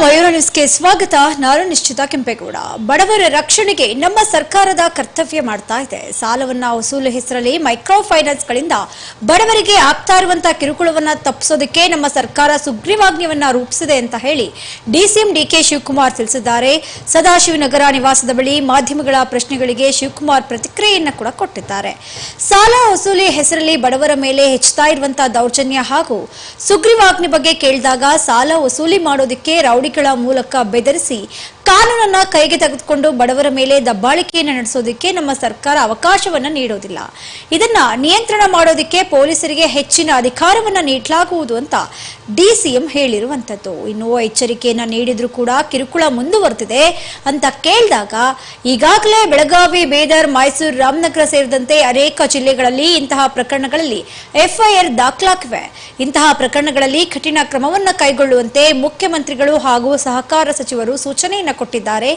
ನ್ಯೂಸ್ಗೆ ಸ್ವಾಗತ. ನಾನು ನಿಶ್ಚಿತ ಕೆಂಪೇಗೌಡ. ಬಡವರ ರಕ್ಷಣೆಗೆ ನಮ್ಮ ಸರ್ಕಾರದ ಕರ್ತವ್ಯ ಮಾಡ್ತಾ ಇದೆ. ಸಾಲವನ್ನ ವಸೂಲು ಹೆಸರಲ್ಲಿ ಮೈಕ್ರೋ ಫೈನಾನ್ಸ್ಗಳಿಂದ ಬಡವರಿಗೆ ಆಗ್ತಾ ಇರುವಂತಹ ಕಿರುಕುಳವನ್ನ ತಪ್ಪಿಸೋದಕ್ಕೆ ನಮ್ಮ ಸರ್ಕಾರ ಸುಗ್ರೀವಾಜ್ಞೆಯನ್ನ ರೂಪಿಸಿದೆ ಅಂತ ಹೇಳಿ ಡಿಸಿಎಂ ಡಿಕೆ ಶಿವಕುಮಾರ್ ತಿಳಿಸಿದ್ದಾರೆ. ಸದಾಶಿವನಗರ ನಿವಾಸದ ಬಳಿ ಮಾಧ್ಯಮಗಳ ಪ್ರಶ್ನೆಗಳಿಗೆ ಶಿವಕುಮಾರ್ ಪ್ರತಿಕ್ರಿಯೆಯನ್ನ ಕೂಡ ಕೊಟ್ಟಿದ್ದಾರೆ. ಸಾಲ ವಸೂಲಿ ಹೆಸರಲ್ಲಿ ಬಡವರ ಮೇಲೆ ಹೆಚ್ಚುತ್ತಾ ಇರುವಂತಹ ದೌರ್ಜನ್ಯ ಹಾಗೂ ಸುಗ್ರೀವಾಜ್ಞೆ ಬಗ್ಗೆ ಕೇಳಿದಾಗ ಸಾಲ ವಸೂಲಿ ಮಾಡೋದಕ್ಕೆ ರೌಡಿಗಳ ಮೂಲಕ ಬೆದರಿಸಿ ಕಾನೂನನ್ನ ಕೈಗೆ ತೆಗೆದುಕೊಂಡು ಬಡವರ ಮೇಲೆ ದಬ್ಬಾಳಿಕೆಯನ್ನು ನಡೆಸೋದಕ್ಕೆ ನಮ್ಮ ಸರ್ಕಾರ ಅವಕಾಶವನ್ನ ನೀಡೋದಿಲ್ಲ. ಇದನ್ನ ನಿಯಂತ್ರಣ ಮಾಡೋದಕ್ಕೆ ಪೊಲೀಸರಿಗೆ ಹೆಚ್ಚಿನ ಅಧಿಕಾರವನ್ನ ನೀಡಲಾಗುವುದು ಅಂತ ಡಿಸಿಎಂ ಹೇಳಿರುವಂತದ್ದು ಇನ್ನು ಎಚ್ಚರಿಕೆಯನ್ನ ನೀಡಿದ್ರು ಕೂಡ ಕಿರುಕುಳ ಮುಂದುವರೆದಿದೆ ಅಂತ ಕೇಳಿದಾಗ ಈಗಾಗಲೇ ಬೆಳಗಾವಿ, ಬೀದರ್, ಮೈಸೂರು, ರಾಮನಗರ ಸೇರಿದಂತೆ ಅನೇಕ ಜಿಲ್ಲೆಗಳಲ್ಲಿ ಇಂತಹ ಪ್ರಕರಣಗಳಲ್ಲಿ ಎಫ್ಐಆರ್ ದಾಖಲಾಗಿವೆ ಇಂತಹ ಪ್ರಕರಣಗಳಲ್ಲಿ ಕಠಿಣ ಕ್ರಮವನ್ನ ಕೈಗೊಳ್ಳುವಂತೆ ಮುಖ್ಯಮಂತ್ರಿಗಳು ಹಾಗೂ ಸಹಕಾರ ಸಚಿವರು ಸೂಚನೆಯನ್ನ ಕೊಟ್ಟಿದ್ದಾರೆ.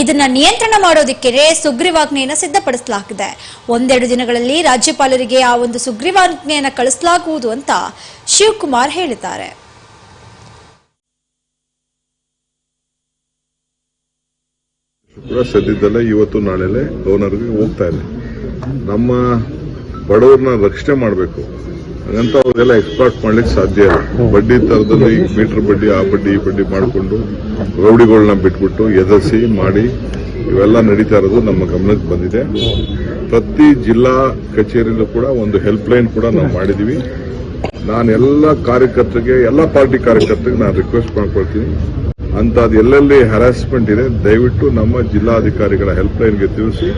ಇದನ್ನ ನಿಯಂತ್ರಣ ಮಾಡೋದಕ್ಕೆ ಸುಗ್ರೀವಾಜ್ಞೆಯನ್ನು ಸಿದ್ಧಪಡಿಸಲಾಗಿದೆ. ಒಂದೆರಡು ದಿನಗಳಲ್ಲಿ ರಾಜ್ಯಪಾಲರಿಗೆ ಆ ಒಂದು ಸುಗ್ರೀವಾಜ್ಞೆಯನ್ನು ಕಳಿಸಲಾಗುವುದು ಅಂತ ಶಿವಕುಮಾರ್ ಹೇಳಿದ್ದಾರೆ. ಇವತ್ತು ನಾಳೆಲೆ ಗವರ್ನರ್ಗೆ ಹೋಗ್ತಾ ಇದೆ ನಮ್ಮ ಬಡವರನ್ನ ರಕ್ಷಣೆ ಮಾಡಬೇಕು. ಹಾಗಂತ ಎಕ್ಸ್ಪ್ಲಾಟ್ ಮಾಡ್ಲಿಕ್ಕೆ ಸಾಧ್ಯ ಇಲ್ಲ. ಬಡ್ಡಿ ತರದಲ್ಲಿ ಮೀಟರ್ ಬಡ್ಡಿ, ಆ ಬಡ್ಡಿ, ಈ ಬಡ್ಡಿ ಮಾಡಿಕೊಂಡು ರೌಡಿಗಳನ್ನ ಬಿಟ್ಬಿಟ್ಟು ಎದಸಿ ಮಾಡಿ ಇವೆಲ್ಲ ನಡೀತಾ ಇರೋದು ನಮ್ಮ ಗಮನಕ್ಕೆ ಬಂದಿದೆ. ಪ್ರತಿ ಜಿಲ್ಲಾ ಕಚೇರಿಯಲ್ಲೂ ಕೂಡ ಒಂದು ಹೆಲ್ಪ್ ಲೈನ್ ಕೂಡ ನಾವು ಮಾಡಿದೀವಿ. ನಾನು ಎಲ್ಲ ಕಾರ್ಯಕರ್ತರಿಗೆ, ಎಲ್ಲ ಪಾರ್ಟಿ ಕಾರ್ಯಕರ್ತರಿಗೆ ನಾನು ರಿಕ್ವೆಸ್ಟ್ ಮಾಡ್ಕೊಳ್ತೀನಿ. ಅಂತದ್ ಎಲ್ಲೆಲ್ಲಿ ಹರಾಸ್ಮೆಂಟ್ ಇದೆ, ದಯವಿಟ್ಟು ನಮ್ಮ ಜಿಲ್ಲಾಧಿಕಾರಿಗಳ ಹೆಲ್ಪ್ಲೈನ್ಗೆ ತಿಳಿಸಿ.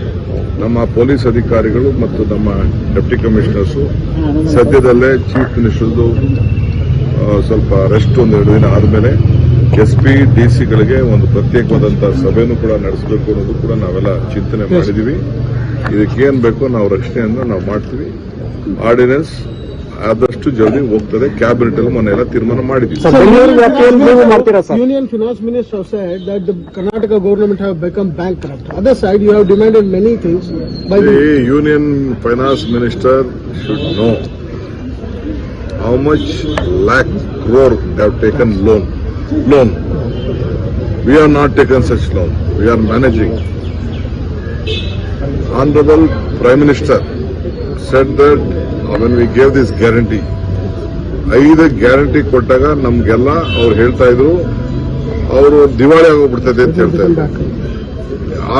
ನಮ್ಮ ಪೊಲೀಸ್ ಅಧಿಕಾರಿಗಳು ಮತ್ತು ನಮ್ಮ ಡೆಪ್ಟಿ ಕಮಿಷನರ್ಸು ಸದ್ಯದಲ್ಲೇ ಚೀಫ್ ಮಿನಿಸ್ಟರ್ದು ಸ್ವಲ್ಪ ರೆಸ್ಟ್ ಒಂದು ಎರಡು ದಿನ ಆದಮೇಲೆ ಎಸ್ ಪಿ ಡಿ ಸಿಗಳಿಗೆ ಒಂದು ಪ್ರತ್ಯೇಕವಾದಂತಹ ಸಭೆನೂ ಕೂಡ ನಡೆಸಬೇಕು ಅನ್ನೋದು ಕೂಡ ನಾವೆಲ್ಲ ಚಿಂತನೆ ಮಾಡಿದೀವಿ. ಇದಕ್ಕೇನು ಬೇಕೋ ನಾವು ರಕ್ಷಣೆಯನ್ನು ನಾವು ಮಾಡ್ತೀವಿ. ಆರ್ಡಿನೆನ್ಸ್ ಆದಷ್ಟು ಜಲ್ದಿ ಹೋಗ್ತದೆ ಕ್ಯಾಬಿನೆಟ್ ಅಲ್ಲಿ ಮೊನ್ನೆ ಎಲ್ಲ ತೀರ್ಮಾನ ಮಾಡಿದ್ವಿ Minister said that the Karnataka government have become bankrupt. Other side, you have demanded many things by the The Union Finance Minister should know how much lakh crore they have taken loan. Loan. We have not taken such loan. We are managing. Honorable Prime said that when we gave this guarantee, ಐದು guarantee ಕೊಟ್ಟಾಗ ನಮ್ಗೆಲ್ಲ ಅವ್ರು ಹೇಳ್ತಾ ಇದ್ರು ಅವರು ದಿವಾಳಿ ಆಗೋಗ್ಬಿಡ್ತದೆ ಅಂತ ಹೇಳ್ತಾ ಇದ್ರು.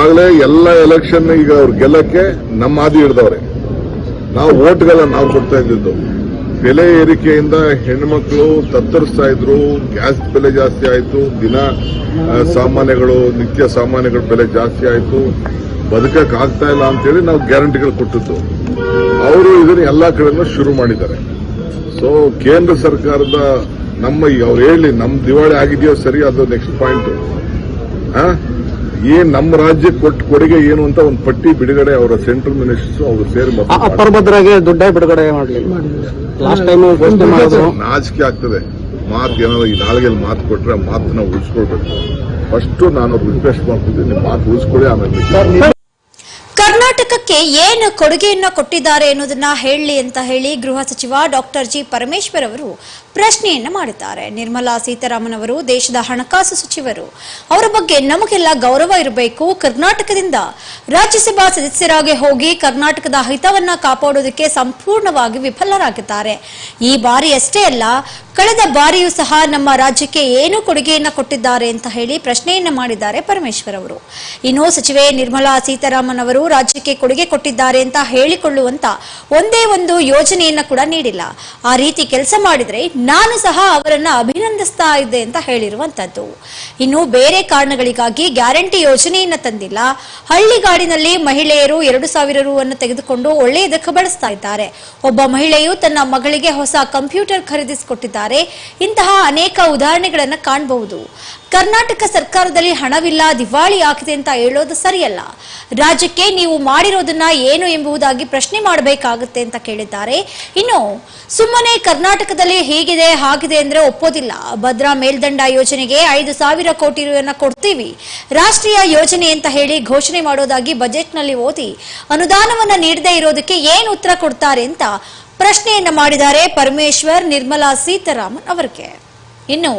ಆಗಲೇ ಎಲ್ಲ ಎಲೆಕ್ಷನ್ ಈಗ ಅವ್ರು ಗೆಲ್ಲಕ್ಕೆ ನಮ್ಮ ಹಾದಿ ಹಿಡ್ದವ್ರೆ. ನಾವು ಓಟ್ಗೆಲ್ಲ ನಾವು ಕೊಡ್ತಾ ಇದ್ದಿದ್ದು. ಬೆಲೆ ಏರಿಕೆಯಿಂದ ಹೆಣ್ಮಕ್ಳು ತತ್ತರಿಸ್ತಾ ಇದ್ರು ಗ್ಯಾಸ್ ಬೆಲೆ ಜಾಸ್ತಿ ಆಯಿತು ದಿನ ಸಾಮಾನ್ಯಗಳು ನಿತ್ಯ ಸಾಮಾನ್ಯಗಳ ಬೆಲೆ ಜಾಸ್ತಿ ಆಯ್ತು. ಬದುಕಕ್ ಆಗ್ತಾ ಇಲ್ಲ ಅಂತೇಳಿ ನಾವು ಗ್ಯಾರಂಟಿಗಳು ಕೊಟ್ಟಿದ್ದು. ಅವರು ಇದನ್ನ ಎಲ್ಲಾ ಕಡೆನೂ ಶುರು ಮಾಡಿದ್ದಾರೆ. ಸೊ ಕೇಂದ್ರ ಸರ್ಕಾರದ ನಮ್ಮ ಅವ್ರು ಹೇಳಿ ನಮ್ ದಿವಾಳಿ ಆಗಿದೆಯೋ ಸರಿ ಅದು ನೆಕ್ಸ್ಟ್ ಪಾಯಿಂಟ್ ಆ? ಏನ್ ನಮ್ಮ ರಾಜ್ಯ ಕೊಟ್ಟ ಕೊಡುಗೆ ಏನು ಅಂತ ಒಂದು ಪಟ್ಟಿ ಬಿಡುಗಡೆ ಅವರ ಸೆಂಟ್ರಲ್ ಮಿನಿಸ್ಟರ್ಸ್ ಅವರು ಸೇರಿ. ಅಪರಭದ್ರಗೆ ದುಡ್ಡೇ ಬಿಡುಗಡೆ ಮಾಡಿದ್ರು ನಾಚಿಕೆ ಆಗ್ತದೆ. ಮಾತು ಏನಾದ್ರು ಈ ನಾಲ್ಗೆಲ್ಲಿ ಮಾತು ಕೊಟ್ರೆ ಮಾತನ್ನ ಉಳಿಸ್ಕೊಳ್ಬೇಕು. ಫಸ್ಟ್ ನಾನು ರಿಕ್ವೆಸ್ಟ್ ಮಾಡ್ತಿದ್ದೀನಿ ಮಾತು ಉಳಿಸ್ಕೊಳ್ಳಿ ಆಮೇಲೆ. ಕರ್ನಾಟಕಕ್ಕೆ ಏನು ಕೊಡುಗೆಯನ್ನು ಕೊಟ್ಟಿದ್ದಾರೆ ಎನ್ನುವುದನ್ನ ಹೇಳಲಿ ಅಂತ ಹೇಳಿ ಗೃಹ ಸಚಿವ ಡಾಕ್ಟರ್ ಜಿ ಪರಮೇಶ್ವರ್ ಅವರು ಪ್ರಶ್ನೆಯನ್ನ ಮಾಡಿದ್ದಾರೆ. ನಿರ್ಮಲಾ ಸೀತಾರಾಮನ್ ಅವರು ದೇಶದ ಹಣಕಾಸು ಸಚಿವರು. ಅವರ ಬಗ್ಗೆ ನಮಗೆಲ್ಲ ಗೌರವ ಇರಬೇಕು. ಕರ್ನಾಟಕದಿಂದ ರಾಜ್ಯಸಭಾ ಸದಸ್ಯರಾಗಿ ಹೋಗಿ ಕರ್ನಾಟಕದ ಹಿತವನ್ನ ಕಾಪಾಡೋದಕ್ಕೆ ಸಂಪೂರ್ಣವಾಗಿ ವಿಫಲರಾಗಿದ್ದಾರೆ. ಈ ಬಾರಿ ಅಷ್ಟೇ ಅಲ್ಲ, ಕಳೆದ ಬಾರಿಯೂ ಸಹ ನಮ್ಮ ರಾಜ್ಯಕ್ಕೆ ಏನು ಕೊಡುಗೆಯನ್ನು ಕೊಟ್ಟಿದ್ದಾರೆ ಅಂತ ಹೇಳಿ ಪ್ರಶ್ನೆಯನ್ನು ಮಾಡಿದ್ದಾರೆ ಪರಮೇಶ್ವರ್ ಅವರು. ಇನ್ನು ಸಚಿವೆ ನಿರ್ಮಲಾ ಸೀತಾರಾಮನ್ ಅವರು ರಾಜ್ಯಕ್ಕೆ ಕೊಡುಗೆ ಕೊಟ್ಟಿದ್ದಾರೆ ಅಂತ ಹೇಳಿಕೊಳ್ಳುವಂತ ಒಂದೇ ಒಂದು ಯೋಜನೆಯನ್ನು ಕೂಡ ನೀಡಿಲ್ಲ. ಆ ರೀತಿ ಕೆಲಸ ಮಾಡಿದ್ರೆ ನಾನು ಸಹ ಅವರನ್ನು ಅಭಿನಂದಿಸ್ತಾ ಇದ್ದೆ ಅಂತ ಹೇಳಿರುವಂತದ್ದು. ಇನ್ನು ಬೇರೆ ಕಾರಣಗಳಿಗಾಗಿ ಗ್ಯಾರಂಟಿ ಯೋಜನೆಯನ್ನ ತಂದಿಲ್ಲ. ಹಳ್ಳಿಗಾಡಿನಲ್ಲಿ ಮಹಿಳೆಯರು ಎರಡು ಸಾವಿರ ರು ಅನ್ನು ತೆಗೆದುಕೊಂಡು ಒಳ್ಳೆಯದಕ್ಕೆ ಬಳಸ್ತಾ ಇದ್ದಾರೆ. ಒಬ್ಬ ಮಹಿಳೆಯು ತನ್ನ ಮಗಳಿಗೆ ಹೊಸ ಕಂಪ್ಯೂಟರ್ ಖರೀದಿಸಿಕೊಟ್ಟಿದ್ದಾರೆ. ಇಂತಹ ಅನೇಕ ಉದಾಹರಣೆಗಳನ್ನು ಕಾಣಬಹುದು. ಕರ್ನಾಟಕ ಸರ್ಕಾರದಲ್ಲಿ ಹಣವಿಲ್ಲ, ದಿವಾಳಿ ಆಗಿದೆ ಅಂತ ಹೇಳೋದು ಸರಿಯಲ್ಲ. ರಾಜ್ಯಕ್ಕೆ ನೀವು ಮಾಡಿರೋದನ್ನ ಏನು ಎಂಬುದಾಗಿ ಪ್ರಶ್ನೆ ಮಾಡಬೇಕಾಗುತ್ತೆ ಅಂತ ಕೇಳಿದ್ದಾರೆ. ಇನ್ನು, ಸುಮ್ಮನೆ ಕರ್ನಾಟಕದಲ್ಲಿ ಹೀಗಿದೆ, ಹಾಗಿದೆ ಅಂದ್ರೆ ಒಪ್ಪೋದಿಲ್ಲ. ಭದ್ರಾ ಮೇಲ್ದಂಡ ಯೋಜನೆಗೆ ಐದು ಸಾವಿರ ಕೋಟಿ ರೂಪಾಯಿಯನ್ನ ಕೊಡ್ತೀವಿ. ರಾಷ್ಟ್ರೀಯ ಯೋಜನೆ ಅಂತ ಹೇಳಿ ಘೋಷಣೆ ಮಾಡೋದಾಗಿ ಬಜೆಟ್ನಲ್ಲಿ ಓದಿ, ಅನುದಾನವನ್ನ ನೀಡದೇ ಇರೋದಕ್ಕೆ ಏನು ಉತ್ತರ ಕೊಡ್ತಾರೆ ಅಂತ ಪ್ರಶ್ನೆಯನ್ನ ಮಾಡಿದ್ದಾರೆ ಪರಮೇಶ್ವರ್ ನಿರ್ಮಲಾ ಸೀತಾರಾಮನ್ ಅವರಿಗೆ. ಇನ್ನು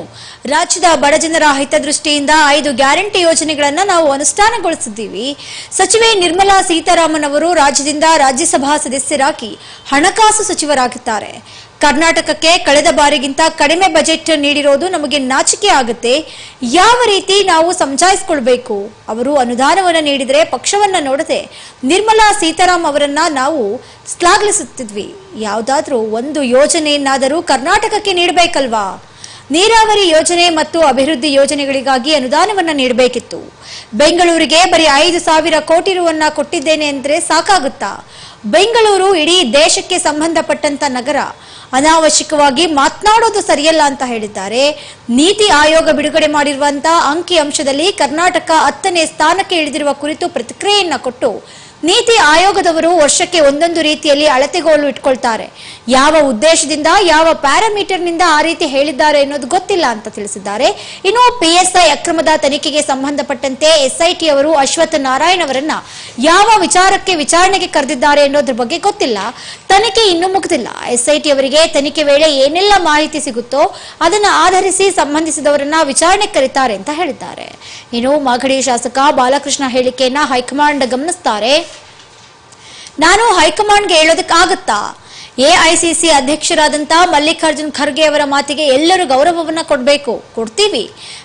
ರಾಜ್ಯದ ಬಡಜನರ ಹಿತದೃಷ್ಟಿಯಿಂದ ಐದು ಗ್ಯಾರಂಟಿ ಯೋಜನೆಗಳನ್ನು ನಾವು ಅನುಷ್ಠಾನಗೊಳಿಸಿದ್ದೀವಿ. ಸಚಿವೆ ನಿರ್ಮಲಾ ಸೀತಾರಾಮನ್ ಅವರು ರಾಜ್ಯದಿಂದ ರಾಜ್ಯಸಭಾ ಸದಸ್ಯರಾಗಿ ಹಣಕಾಸು ಸಚಿವರಾಗಿದ್ದಾರೆ. ಕರ್ನಾಟಕಕ್ಕೆ ಕಳೆದ ಬಾರಿಗಿಂತ ಕಡಿಮೆ ಬಜೆಟ್ ನೀಡಿರೋದು ನಮಗೆ ನಾಚಿಕೆ ಆಗುತ್ತೆ. ಯಾವ ರೀತಿ ನಾವು ಸಮಜಾಯಿಸ್ಕೊಳ್ಬೇಕು? ಅವರು ಅನುದಾನವನ್ನ ನೀಡಿದರೆ ಪಕ್ಷವನ್ನ ನೋಡದೆ ನಿರ್ಮಲಾ ಸೀತಾರಾಮ್ ಅವರನ್ನ ನಾವು ಶ್ಲಾಘಿಸುತ್ತಿದ್ವಿ. ಯಾವುದಾದ್ರೂ ಒಂದು ಯೋಜನೆಯನ್ನಾದರೂ ಕರ್ನಾಟಕಕ್ಕೆ ನೀಡಬೇಕಲ್ವಾ? ನೀರಾವರಿ ಯೋಜನೆ ಮತ್ತು ಅಭಿವೃದ್ಧಿ ಯೋಜನೆಗಳಿಗಾಗಿ ಅನುದಾನವನ್ನು ನೀಡಬೇಕಿತ್ತು. ಬೆಂಗಳೂರಿಗೆ ಬರೀ ಐದು ಸಾವಿರ ಕೋಟಿ ರುವನ್ನ ಕೊಟ್ಟಿದ್ದೇನೆ ಅಂದ್ರೆ ಸಾಕಾಗುತ್ತಾ? ಬೆಂಗಳೂರು ಇಡೀ ದೇಶಕ್ಕೆ ಸಂಬಂಧಪಟ್ಟಂತ ನಗರ. ಅನಾವಶ್ಯಕವಾಗಿ ಮಾತನಾಡೋದು ಸರಿಯಲ್ಲ ಅಂತ ಹೇಳಿದ್ದಾರೆ. ನೀತಿ ಆಯೋಗ ಬಿಡುಗಡೆ ಮಾಡಿರುವಂತಹ ಅಂಕಿ ಅಂಶದಲ್ಲಿ ಕರ್ನಾಟಕ ಹತ್ತನೇ ಸ್ಥಾನಕ್ಕೆ ಇಳಿದಿರುವ ಕುರಿತು ಪ್ರತಿಕ್ರಿಯೆಯನ್ನ ಕೊಟ್ಟು ನೀತಿ ಆಯೋಗದವರು ವರ್ಷಕ್ಕೆ ಒಂದೊಂದು ರೀತಿಯಲ್ಲಿ ಅಳತೆಗೋಲು ಇಟ್ಕೊಳ್ತಾರೆ. ಯಾವ ಉದ್ದೇಶದಿಂದ, ಯಾವ ಪ್ಯಾರಾಮೀಟರ್ನಿಂದ ಆ ರೀತಿ ಹೇಳಿದ್ದಾರೆ ಅನ್ನೋದು ಗೊತ್ತಿಲ್ಲ ಅಂತ ತಿಳಿಸಿದ್ದಾರೆ. ಇನ್ನು ಪಿಎಸ್ಐ ಅಕ್ರಮದ ತನಿಖೆಗೆ ಸಂಬಂಧಪಟ್ಟಂತೆ ಎಸ್ಐಟಿ ಅವರು ಅಶ್ವಥ್ ನಾರಾಯಣ್ ಅವರನ್ನ ಯಾವ ವಿಚಾರಕ್ಕೆ ವಿಚಾರಣೆಗೆ ಕರೆದಿದ್ದಾರೆ ಅನ್ನೋದ್ರ ಬಗ್ಗೆ ಗೊತ್ತಿಲ್ಲ. ತನಿಖೆ ಇನ್ನೂ ಮುಗಿದಿಲ್ಲ. ಎಸ್ಐಟಿ ಅವರಿಗೆ ತನಿಖೆ ವೇಳೆ ಏನೆಲ್ಲ ಮಾಹಿತಿ ಸಿಗುತ್ತೋ ಅದನ್ನ ಆಧರಿಸಿ ಸಂಬಂಧಿಸಿದವರನ್ನ ವಿಚಾರಣೆ ಕರೀತಾರೆ ಅಂತ ಹೇಳಿದ್ದಾರೆ. ಇನ್ನು ಮಾಗಡಿ ಶಾಸಕ ಬಾಲಕೃಷ್ಣ ಹೇಳಿಕೆಯನ್ನ ಹೈಕಮಾಂಡ್ ಗಮನಿಸ್ತಾರೆ. ನಾನು ಹೈಕಮಾಂಡ್ಗೆ ಹೇಳೋದಕ್ಕಾಗತ್ತಾ? ಎಐಸಿಸಿ ಅಧ್ಯಕ್ಷರಾದಂತಹ ಮಲ್ಲಿಕಾರ್ಜುನ್ ಖರ್ಗೆ ಅವರ ಮಾತಿಗೆ ಎಲ್ಲರೂ ಗೌರವವನ್ನ ಕೊಡಬೇಕು. ಕೊಡ್ತೀವಿ.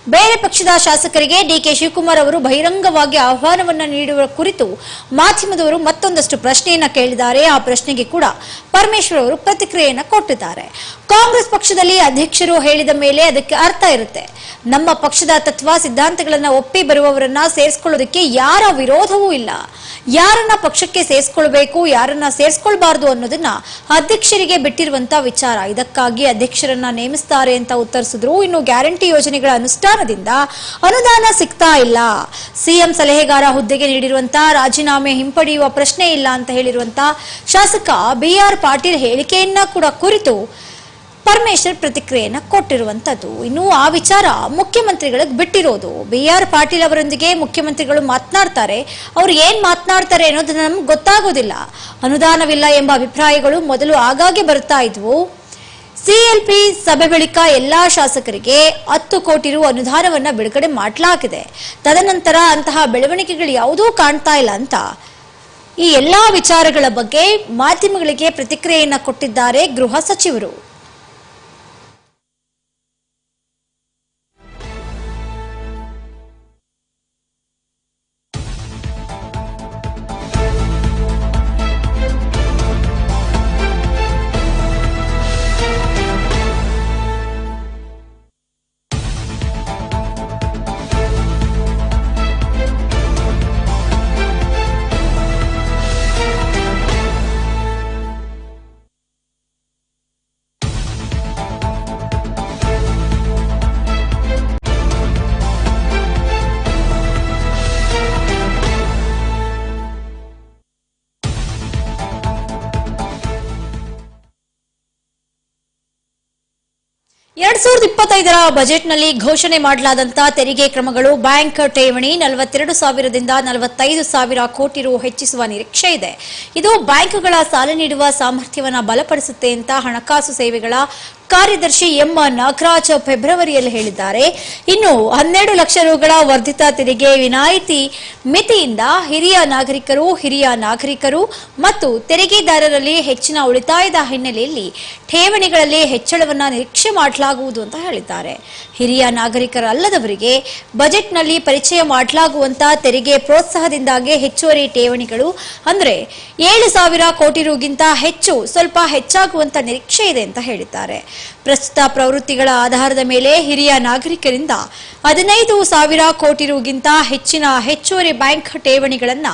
ಬೇರೆ ಪಕ್ಷದ ಶಾಸಕರಿಗೆ ಡಿಕೆ ಶಿವಕುಮಾರ್ ಅವರು ಬಹಿರಂಗವಾಗಿ ಆಹ್ವಾನವನ್ನ ನೀಡುವ ಕುರಿತು ಮಾಧ್ಯಮದವರು ಮತ್ತೊಂದಷ್ಟು ಪ್ರಶ್ನೆಯನ್ನ ಕೇಳಿದ್ದಾರೆ. ಆ ಪ್ರಶ್ನೆಗೆ ಕೂಡ ಪರಮೇಶ್ವರ್ ಅವರು ಪ್ರತಿಕ್ರಿಯೆಯನ್ನ ಕೊಟ್ಟಿದ್ದಾರೆ. ಕಾಂಗ್ರೆಸ್ ಪಕ್ಷದಲ್ಲಿ ಅಧ್ಯಕ್ಷರು ಹೇಳಿದ ಮೇಲೆ ಅದಕ್ಕೆ ಅರ್ಥ ಇರುತ್ತೆ. ನಮ್ಮ ಪಕ್ಷದ ತತ್ವ, ಸಿದ್ಧಾಂತಗಳನ್ನ ಒಪ್ಪಿ ಬರುವವರನ್ನ ಸೇರಿಸಿಕೊಳ್ಳೋದಕ್ಕೆ ಯಾರ ವಿರೋಧವೂ ಇಲ್ಲ. ಯಾರನ್ನ ಪಕ್ಷಕ್ಕೆ ಸೇರಿಸ್ಕೊಳ್ಬೇಕು, ಯಾರನ್ನ ಸೇರಿಸ್ಕೊಳ್ಬಾರ್ದು ಅನ್ನೋದನ್ನ ಅಧ್ಯಕ್ಷರಿಗೆ ಬಿಟ್ಟಿರುವಂತಹ ವಿಚಾರ. ಇದಕ್ಕಾಗಿ ಅಧ್ಯಕ್ಷರನ್ನ ನೇಮಿಸ್ತಾರೆ ಅಂತ ಉತ್ತರಿಸಿದ್ರು. ಇನ್ನು ಗ್ಯಾರಂಟಿ ಯೋಜನೆಗಳ ಅನುಷ್ಠಾನದಿಂದ ಅನುದಾನ ಸಿಗ್ತಾ ಇಲ್ಲ. ಸಿಎಂ ಸಲಹೆಗಾರ ಹುದ್ದೆಗೆ ನೀಡಿರುವಂತ ರಾಜೀನಾಮೆ ಹಿಂಪಡೆಯುವ ಪ್ರಶ್ನೆ ಇಲ್ಲ ಅಂತ ಹೇಳಿರುವಂತ ಶಾಸಕ ಬಿ ಆರ್ ಪಾಟೀಲ್ ಹೇಳಿಕೆಯನ್ನ ಕೂಡ ಕುರಿತು ಪರಮೇಶ್ವರ್ ಪ್ರತಿಕ್ರಿಯೆಯನ್ನ ಕೊಟ್ಟಿರುವಂಥದ್ದು ಇನ್ನು ಆ ವಿಚಾರ ಮುಖ್ಯಮಂತ್ರಿಗಳಿಗೆ ಬಿಟ್ಟಿರೋದು. ಬಿ ಆರ್ ಪಾಟೀಲ್ ಅವರೊಂದಿಗೆ ಮುಖ್ಯಮಂತ್ರಿಗಳು ಮಾತನಾಡ್ತಾರೆ. ಅವರು ಏನ್ ಮಾತನಾಡ್ತಾರೆ ಅನ್ನೋದು ನಮ್ಗೆ ಗೊತ್ತಾಗೋದಿಲ್ಲ. ಅನುದಾನವಿಲ್ಲ ಎಂಬ ಅಭಿಪ್ರಾಯಗಳು ಮೊದಲು ಆಗಾಗ್ಗೆ ಬರ್ತಾ ಇದ್ವು. ಸಿಎಲ್ಪಿ ಸಭೆ ಬಳಿಕ ಎಲ್ಲಾ ಶಾಸಕರಿಗೆ ಹತ್ತು ಕೋಟಿ ರು ಅನುದಾನವನ್ನ ಬಿಡುಗಡೆ ಮಾಡಲಾಗಿದೆ. ತದನಂತರ ಅಂತಹ ಬೆಳವಣಿಗೆಗಳು ಯಾವುದೂ ಕಾಣ್ತಾ ಇಲ್ಲ ಅಂತ ಈ ಎಲ್ಲಾ ವಿಚಾರಗಳ ಬಗ್ಗೆ ಮಾಧ್ಯಮಗಳಿಗೆ ಪ್ರತಿಕ್ರಿಯೆಯನ್ನ ಕೊಟ್ಟಿದ್ದಾರೆ ಗೃಹ ಸಚಿವರು. ಎರಡ್ ಸಾವಿರದ ಇಪ್ಪತ್ತೈದರ ಬಜೆಟ್ನಲ್ಲಿ ಘೋಷಣೆ ಮಾಡಲಾದಂತ ತೆರಿಗೆ ಕ್ರಮಗಳು ಬ್ಯಾಂಕ್ ಠೇವಣಿ ನಲವತ್ತೆರಡು ಸಾವಿರದಿಂದ ನಲವತ್ತೈದು ಸಾವಿರ ಕೋಟಿ ರು ಹೆಚ್ಚಿಸುವ ನಿರೀಕ್ಷೆ ಇದೆ. ಇದು ಬ್ಯಾಂಕ್ಗಳ ಸಾಲ ನೀಡುವ ಸಾಮರ್ಥ್ಯವನ್ನು ಬಲಪಡಿಸುತ್ತೆ ಅಂತ ಹಣಕಾಸು ಸೇವೆಗಳ ಕಾರ್ಯದರ್ಶಿ ಎಂ ನಾಗರಾಜ್ ಫೆಬ್ರವರಿಯಲ್ಲಿ ಹೇಳಿದ್ದಾರೆ. ಇನ್ನು ಹನ್ನೆರಡು ಲಕ್ಷ ರುಗಳ ವರ್ಧಿತ ತೆರಿಗೆ ವಿನಾಯಿತಿ ಮಿತಿಯಿಂದ ಹಿರಿಯ ನಾಗರಿಕರು ಹಿರಿಯ ನಾಗರಿಕರು ಮತ್ತು ತೆರಿಗೆದಾರರಲ್ಲಿ ಹೆಚ್ಚಿನ ಉಳಿತಾಯದ ಹಿನ್ನೆಲೆಯಲ್ಲಿ ಠೇವಣಿಗಳಲ್ಲಿ ಹೆಚ್ಚಳವನ್ನು ನಿರೀಕ್ಷೆ ಮಾಡಲಾಗುವುದು ಅಂತ ಹೇಳಿದ್ದಾರೆ. ಹಿರಿಯ ನಾಗರಿಕರಲ್ಲದವರಿಗೆ ಬಜೆಟ್ನಲ್ಲಿ ಪರಿಚಯ ಮಾಡಲಾಗುವಂತ ತೆರಿಗೆ ಪ್ರೋತ್ಸಾಹದಿಂದಾಗಿ ಹೆಚ್ಚುವರಿ ಠೇವಣಿಗಳು. ಅಂದ್ರೆ ಏಳು ಸಾವಿರ ಕೋಟಿ ರುಗಿಂತ ಹೆಚ್ಚು, ಸ್ವಲ್ಪ ಹೆಚ್ಚಾಗುವಂತ ನಿರೀಕ್ಷೆ ಇದೆ ಅಂತ ಹೇಳಿದ್ದಾರೆ. ಪ್ರಸ್ತುತ ಪ್ರವೃತ್ತಿಗಳ ಆಧಾರದ ಮೇಲೆ ಹಿರಿಯ ನಾಗರಿಕರಿಂದ ಹದಿನೈದು ಸಾವಿರ ಕೋಟಿ ರುಗಿಂತ ಹೆಚ್ಚಿನ ಹೆಚ್ಚುವರಿ ಬ್ಯಾಂಕ್ ಠೇವಣಿಗಳನ್ನ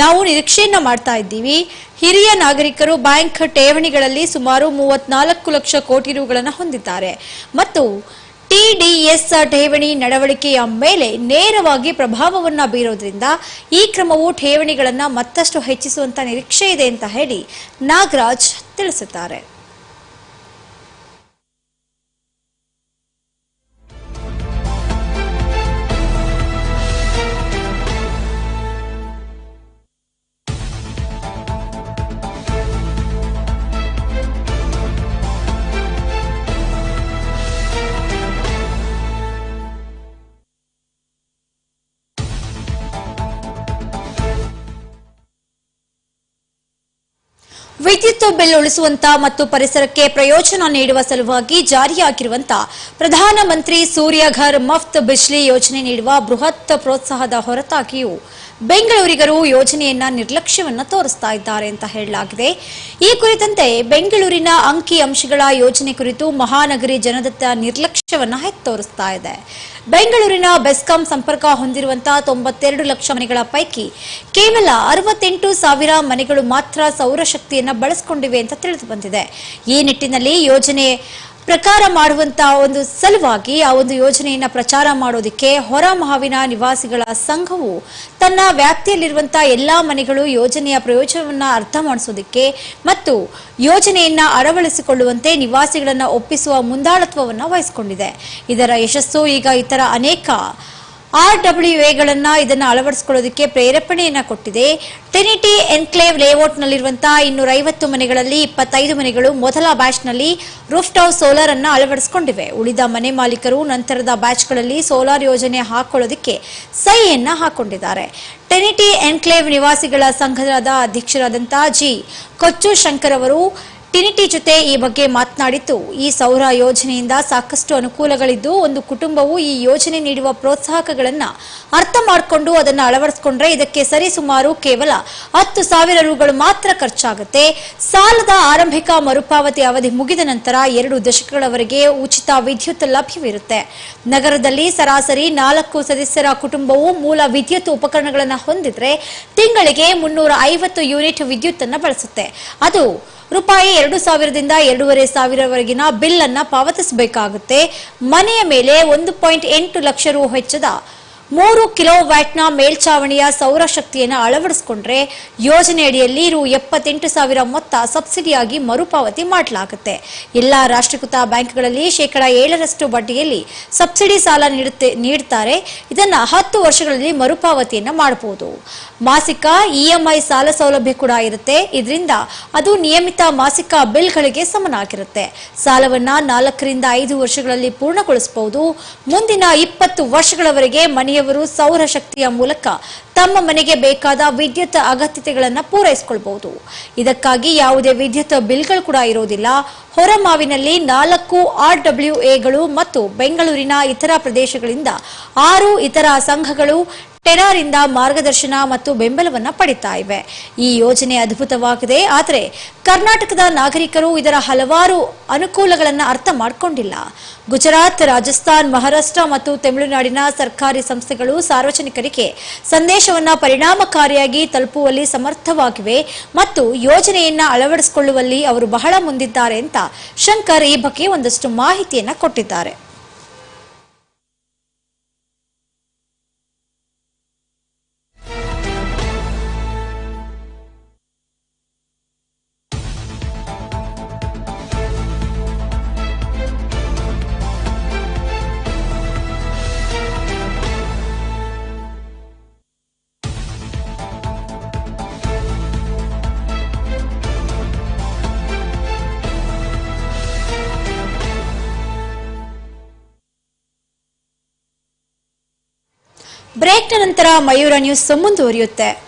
ನಾವು ನಿರೀಕ್ಷೆಯನ್ನ ಮಾಡ್ತಾ ಇದ್ದೀವಿ. ಹಿರಿಯ ನಾಗರಿಕರು ಬ್ಯಾಂಕ್ ಠೇವಣಿಗಳಲ್ಲಿ ಸುಮಾರು ಮೂವತ್ನಾಲ್ಕು ಲಕ್ಷ ಕೋಟಿ ರುಗಳನ್ನು ಹೊಂದಿದ್ದಾರೆ. ಮತ್ತು ಟಿಡಿಎಸ್ ಠೇವಣಿ ನಡವಳಿಕೆಯ ಮೇಲೆ ನೇರವಾಗಿ ಪ್ರಭಾವವನ್ನು ಬೀರೋದ್ರಿಂದ ಈ ಕ್ರಮವು ಠೇವಣಿಗಳನ್ನು ಮತ್ತಷ್ಟು ಹೆಚ್ಚಿಸುವಂತ ನಿರೀಕ್ಷೆ ಇದೆ ಅಂತ ಹೇಳಿ ನಾಗರಾಜ್ ತಿಳಿಸಿದ್ದಾರೆ. ವಿದ್ಯುತ್ ಬಿಲ್ ಉಳಿಸುವಂತ ಮತ್ತು ಪರಿಸರಕ್ಕೆ ಪ್ರಯೋಜನ ನೀಡುವ ಸಲುವಾಗಿ ಜಾರಿಯಾಗಿರುವಂತ ಪ್ರಧಾನಮಂತ್ರಿ ಸೂರ್ಯಘರ್ ಮಫ್ತ್ ಬಿಜ್ಲಿ ಯೋಜನೆ ನೀಡುವ ಬೃಹತ್ ಪ್ರೋತ್ಸಾಹದ ಹೊರತಾಗಿಯೂ ಬೆಂಗಳೂರಿಗರು ಯೋಜನೆಯನ್ನ ನಿರ್ಲಕ್ಷ್ಯವನ್ನ ತೋರಿಸ್ತಾ ಇದ್ದಾರೆ ಅಂತ ಹೇಳಲಾಗಿದೆ. ಈ ಕುರಿತಂತೆ ಬೆಂಗಳೂರಿನ ಅಂಕಿ ಅಂಶಗಳ ಯೋಜನೆ ಕುರಿತು ಮಹಾನಗರಿ ಜನದತ್ತ ನಿರ್ಲಕ್ಷ್ಯವನ್ನ ತೋರಿಸ್ತಾ ಇದೆ. ಬೆಂಗಳೂರಿನ ಬೆಸ್ಕಾಂ ಸಂಪರ್ಕ ಹೊಂದಿರುವಂತಹ ತೊಂಬತ್ತೆರಡು ಲಕ್ಷ ಮನೆಗಳ ಪೈಕಿ ಕೇವಲ ಅರವತ್ತೆಂಟು ಸಾವಿರ ಮನೆಗಳು ಮಾತ್ರ ಸೌರಶಕ್ತಿಯನ್ನ ಬಳಸಿಕೊಂಡಿವೆ ಅಂತ ತಿಳಿದು ಬಂದಿದೆ. ಈ ನಿಟ್ಟಿನಲ್ಲಿ ಯೋಜನೆ ಪ್ರಕಾರ ಮಾಡುವಂತ ಒಂದು ಸಲುವಾಗಿ ಆ ಒಂದು ಯೋಜನೆಯನ್ನ ಪ್ರಚಾರ ಮಾಡೋದಕ್ಕೆ ಹೊರ ಮಹಾವಿನ ನಿವಾಸಿಗಳ ಸಂಘವು ತನ್ನ ವ್ಯಾಪ್ತಿಯಲ್ಲಿರುವಂತಹ ಎಲ್ಲಾ ಮನೆಗಳು ಯೋಜನೆಯ ಪ್ರಯೋಜನವನ್ನ ಅರ್ಥ ಮಾಡಿಸೋದಕ್ಕೆ ಮತ್ತು ಯೋಜನೆಯನ್ನ ಅಳವಡಿಸಿಕೊಳ್ಳುವಂತೆ ನಿವಾಸಿಗಳನ್ನ ಒಪ್ಪಿಸುವ ಮುಂದಾಳತ್ವವನ್ನ ವಹಿಸಿಕೊಂಡಿದೆ. ಇದರ ಯಶಸ್ಸು ಈಗ ಇತರ ಅನೇಕ ಆರ್ ಡಬ್ಲ್ಯೂ ಎಗಳನ್ನ ಇದನ್ನ ಅಳವಡಿಸಿಕೊಳ್ಳೋದಕ್ಕೆ ಪ್ರೇರೇಪಣೆಯನ್ನು ಕೊಟ್ಟಿದೆ. ಟ್ರಿನಿಟಿ ಎನ್ಕ್ಲೇವ್ ಲೇಔಟ್ನಲ್ಲಿರುವಂತಹ ಇನ್ನೂರ ಐವತ್ತು ಮನೆಗಳಲ್ಲಿ ಇಪ್ಪತ್ತೈದು ಮನೆಗಳು ಮೊದಲ ಬ್ಯಾಚ್ನಲ್ಲಿ ರೂಫ್ಟಾಪ್ ಸೋಲಾರ್ ಅನ್ನು ಅಳವಡಿಸಿಕೊಂಡಿವೆ. ಉಳಿದ ಮನೆ ಮಾಲೀಕರು ನಂತರದ ಬ್ಯಾಚ್ಗಳಲ್ಲಿ ಸೋಲಾರ್ ಯೋಜನೆ ಹಾಕೊಳ್ಳೋದಕ್ಕೆ ಸಹಿಯನ್ನ ಹಾಕೊಂಡಿದ್ದಾರೆ. ಟ್ರಿನಿಟಿ ಎನ್ಕ್ಲೇವ್ ನಿವಾಸಿಗಳ ಸಂಘದ ಅಧ್ಯಕ್ಷರಾದಂತಹ ಜಿ. ಕೊಚ್ಚು ಶಂಕರ್ ಅವರು ಟಿನಿಟಿ ಜೊತೆ ಈ ಬಗ್ಗೆ ಮಾತನಾಡಿದ್ದು, ಈ ಸೌರ ಯೋಜನೆಯಿಂದ ಸಾಕಷ್ಟು ಅನುಕೂಲಗಳಿದ್ದು, ಒಂದು ಕುಟುಂಬವು ಈ ಯೋಜನೆ ನೀಡುವ ಪ್ರೋತ್ಸಾಹಕಗಳನ್ನು ಅರ್ಥ ಮಾಡಿಕೊಂಡು ಅದನ್ನು ಅಳವಡಿಸಿಕೊಂಡ್ರೆ ಇದಕ್ಕೆ ಸರಿಸುಮಾರು ಕೇವಲ ಹತ್ತು ಸಾವಿರ ರುಗಳು ಮಾತ್ರ ಖರ್ಚಾಗುತ್ತೆ. ಸಾಲದ ಆರಂಭಿಕ ಮರುಪಾವತಿ ಅವಧಿ ಮುಗಿದ ನಂತರ ಎರಡು ದಶಕಗಳವರೆಗೆ ಉಚಿತ ವಿದ್ಯುತ್ ಲಭ್ಯವಿರುತ್ತೆ. ನಗರದಲ್ಲಿ ಸರಾಸರಿ ನಾಲ್ಕು ಸದಸ್ಯರ ಕುಟುಂಬವು ಮೂಲ ವಿದ್ಯುತ್ ಉಪಕರಣಗಳನ್ನು ಹೊಂದಿದ್ರೆ ತಿಂಗಳಿಗೆ ಮುನ್ನೂರ ಐವತ್ತು ಯೂನಿಟ್ ವಿದ್ಯುತ್ ಅನ್ನು ಬಳಸುತ್ತೆ. ಅದು ರೂಪಾಯಿ ಎರಡು ಸಾವಿರದಿಂದ ಎರಡೂವರೆ ಸಾವಿರವರೆಗಿನ ಬಿಲ್ ಅನ್ನ ಪಾವತಿಸಬೇಕಾಗುತ್ತೆ. ಮನೆಯ ಮೇಲೆ ಒಂದು ಪಾಯಿಂಟ್ ಎಂಟು ಲಕ್ಷ ರು ವೆಚ್ಚದ ಮೂರು ಕಿಲೋ ವ್ಯಾಟ್ನ ಮೇಲ್ಛಾವಣಿಯ ಸೌರಶಕ್ತಿಯನ್ನು ಅಳವಡಿಸಿಕೊಂಡ್ರೆ ಯೋಜನೆಯಡಿಯಲ್ಲಿ ರು ಎಪ್ಪತ್ತೆಂಟು ಸಾವಿರ ಮೊತ್ತ ಸಬ್ಸಿಡಿಯಾಗಿ ಮರುಪಾವತಿ ಮಾಡಲಾಗುತ್ತೆ. ಎಲ್ಲಾ ರಾಷ್ಟ್ರೀಕೃತ ಬ್ಯಾಂಕ್ಗಳಲ್ಲಿ ಶೇಕಡ ಏಳರಷ್ಟು ಬಡ್ಡಿಯಲ್ಲಿ ಸಬ್ಸಿಡಿ ಸಾಲ ನೀಡುತ್ತೆ, ನೀಡ್ತಾರೆ. ಇದನ್ನು ಹತ್ತು ವರ್ಷಗಳಲ್ಲಿ ಮರುಪಾವತಿಯನ್ನು ಮಾಡಬಹುದು ಮಾಸಿಕ ಇಎಂಐ ಸಾಲ ಸೌಲಭ್ಯ ಕೂಡ ಇರುತ್ತೆ. ಇದರಿಂದ ಅದು ನಿಯಮಿತ ಮಾಸಿಕ ಬಿಲ್ಗಳಿಗೆ ಸಮನಾಗಿರುತ್ತೆ. ಸಾಲವನ್ನ ನಾಲ್ಕರಿಂದ ಐದು ವರ್ಷಗಳಲ್ಲಿ ಪೂರ್ಣಗೊಳಿಸಬಹುದು ಮುಂದಿನ ಇಪ್ಪತ್ತು ವರ್ಷಗಳವರೆಗೆ ಮನೆಯವರು ಸೌರಶಕ್ತಿಯ ಮೂಲಕ ತಮ್ಮ ಮನೆಗೆ ಬೇಕಾದ ವಿದ್ಯುತ್ ಅಗತ್ಯತೆಗಳನ್ನು ಪೂರೈಸಿಕೊಳ್ಬಹುದು ಇದಕ್ಕಾಗಿ ಯಾವುದೇ ವಿದ್ಯುತ್ ಬಿಲ್ಗಳು ಕೂಡ ಇರೋದಿಲ್ಲ. ಹೊರಮಾವಿನಲ್ಲಿ ನಾಲ್ಕು ಆರ್ಡಬ್ಲ್ಯೂಎಗಳು ಡಬ್ಲ್ಯೂ ಎಗಳು ಮತ್ತು ಬೆಂಗಳೂರಿನ ಇತರ ಪ್ರದೇಶಗಳಿಂದ ಆರು ಇತರ ಸಂಘಗಳು ಟೆರಾರಿಂದ ಮಾರ್ಗದರ್ಶನ ಮತ್ತು ಬೆಂಬಲವನ್ನು ಪಡಿತಾ ಇವೆ. ಈ ಯೋಜನೆ ಅದ್ಭುತವಾಗಿದೆ, ಆದರೆ ಕರ್ನಾಟಕದ ನಾಗರಿಕರು ಇದರ ಹಲವಾರು ಅನುಕೂಲಗಳನ್ನು ಅರ್ಥ ಮಾಡಿಕೊಂಡಿಲ್ಲ. ಗುಜರಾತ್, ರಾಜಸ್ಥಾನ್, ಮಹಾರಾಷ್ಟ್ರ ಮತ್ತು ತಮಿಳುನಾಡಿನ ಸರ್ಕಾರಿ ಸಂಸ್ಥೆಗಳು ಸಾರ್ವಜನಿಕರಿಗೆ ಸಂದೇಶವನ್ನು ಪರಿಣಾಮಕಾರಿಯಾಗಿ ತಲುಪುವಲ್ಲಿ ಸಮರ್ಥವಾಗಿವೆ ಮತ್ತು ಯೋಜನೆಯನ್ನು ಅಳವಡಿಸಿಕೊಳ್ಳುವಲ್ಲಿ ಅವರು ಬಹಳ ಮುಂದಿದ್ದಾರೆ ಅಂತ ಶಂಕರ್ ಈ ಬಗ್ಗೆ ಒಂದಷ್ಟು ಮಾಹಿತಿಯನ್ನು ಕೊಟ್ಟಿದ್ದಾರೆ. ನಂತರ ಮಯೂರ ನ್ಯೂಸ್ ಮುಂದುವರಿಯುತ್ತೆ.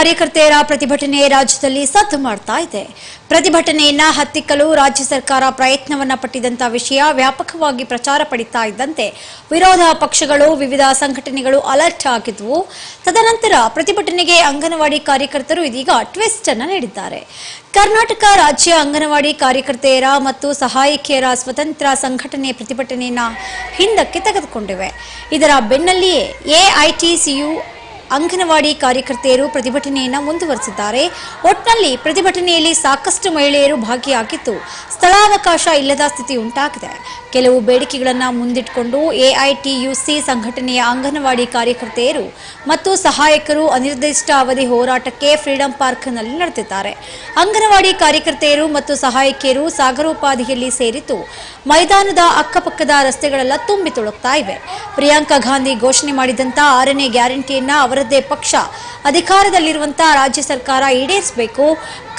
ಕಾರ್ಯಕರ್ತೆಯರ ಪ್ರತಿಭಟನೆ ರಾಜ್ಯದಲ್ಲಿ ಸದ್ದು ಮಾಡ್ತಾ ಇದೆ. ಪ್ರತಿಭಟನೆಯನ್ನ ಹತ್ತಿಕ್ಕಲು ರಾಜ್ಯ ಸರ್ಕಾರ ಪ್ರಯತ್ನವನ್ನ ಪಟ್ಟಿದಂತ ವಿಷಯ ವ್ಯಾಪಕವಾಗಿ ಪ್ರಚಾರ ಪಡಿತಾ ಇದ್ದಂತೆ ವಿರೋಧ ಪಕ್ಷಗಳು ವಿವಿಧ ಸಂಘಟನೆಗಳು ಅಲರ್ಟ್ ಆಗಿದ್ವು. ತದನಂತರ ಪ್ರತಿಭಟನೆಗೆ ಅಂಗನವಾಡಿ ಕಾರ್ಯಕರ್ತರು ಇದೀಗ ಟ್ವಿಸ್ಟ್ ಅನ್ನು ನೀಡಿದ್ದಾರೆ. ಕರ್ನಾಟಕ ರಾಜ್ಯ ಅಂಗನವಾಡಿ ಕಾರ್ಯಕರ್ತೆಯರ ಮತ್ತು ಸಹಾಯಕಿಯರ ಸ್ವತಂತ್ರ ಸಂಘಟನೆ ಪ್ರತಿಭಟನೆಯನ್ನ ಹಿಂದಕ್ಕೆ ತೆಗೆದುಕೊಂಡಿವೆ. ಇದರ ಬೆನ್ನಲ್ಲಿಯೇ ಎಐಟಿಸಿಯು ಅಂಗನವಾಡಿ ಕಾರ್ಯಕರ್ತೆಯರು ಪ್ರತಿಭಟನೆಯನ್ನು ಮುಂದುವರೆಸಿದ್ದಾರೆ. ಒಟ್ನಲ್ಲಿ ಪ್ರತಿಭಟನೆಯಲ್ಲಿ ಸಾಕಷ್ಟು ಮಹಿಳೆಯರು ಭಾಗಿಯಾಗಿದ್ದು, ಸ್ಥಳಾವಕಾಶ ಇಲ್ಲದ ಸ್ಥಿತಿ ಉಂಟಾಗಿದೆ. ಕೆಲವು ಬೇಡಿಕೆಗಳನ್ನು ಮುಂದಿಟ್ಟುಕೊಂಡು ಎಐಟಿಯುಸಿ ಸಂಘಟನೆಯ ಅಂಗನವಾಡಿ ಕಾರ್ಯಕರ್ತೆಯರು ಮತ್ತು ಸಹಾಯಕರು ಅನಿರ್ದಿಷ್ಟ ಅವಧಿ ಹೋರಾಟಕ್ಕೆ ಫ್ರೀಡಂ ಪಾರ್ಕ್ನಲ್ಲಿ ನಡೆದಿದ್ದಾರೆ. ಅಂಗನವಾಡಿ ಕಾರ್ಯಕರ್ತೆಯರು ಮತ್ತು ಸಹಾಯಕಿಯರು ಸಾಗರೋಪಾದಿಯಲ್ಲಿ ಸೇರಿದ್ದು, ಮೈದಾನದ ಅಕ್ಕಪಕ್ಕದ ರಸ್ತೆಗಳೆಲ್ಲ ತುಂಬಿ ತುಳುಕ್ತಾ ಇವೆ. ಪ್ರಿಯಾಂಕಾ ಗಾಂಧಿ ಘೋಷಣೆ ಮಾಡಿದಂತ ಆರನೇ ಗ್ಯಾರಂಟಿಯನ್ನ ಅವರದ್ದೇ ಪಕ್ಷ. ಅಧಿಕಾರದಲ್ಲಿರುವಂತಹ ರಾಜ್ಯ ಸರ್ಕಾರ ಈಡೇರಿಸಬೇಕು.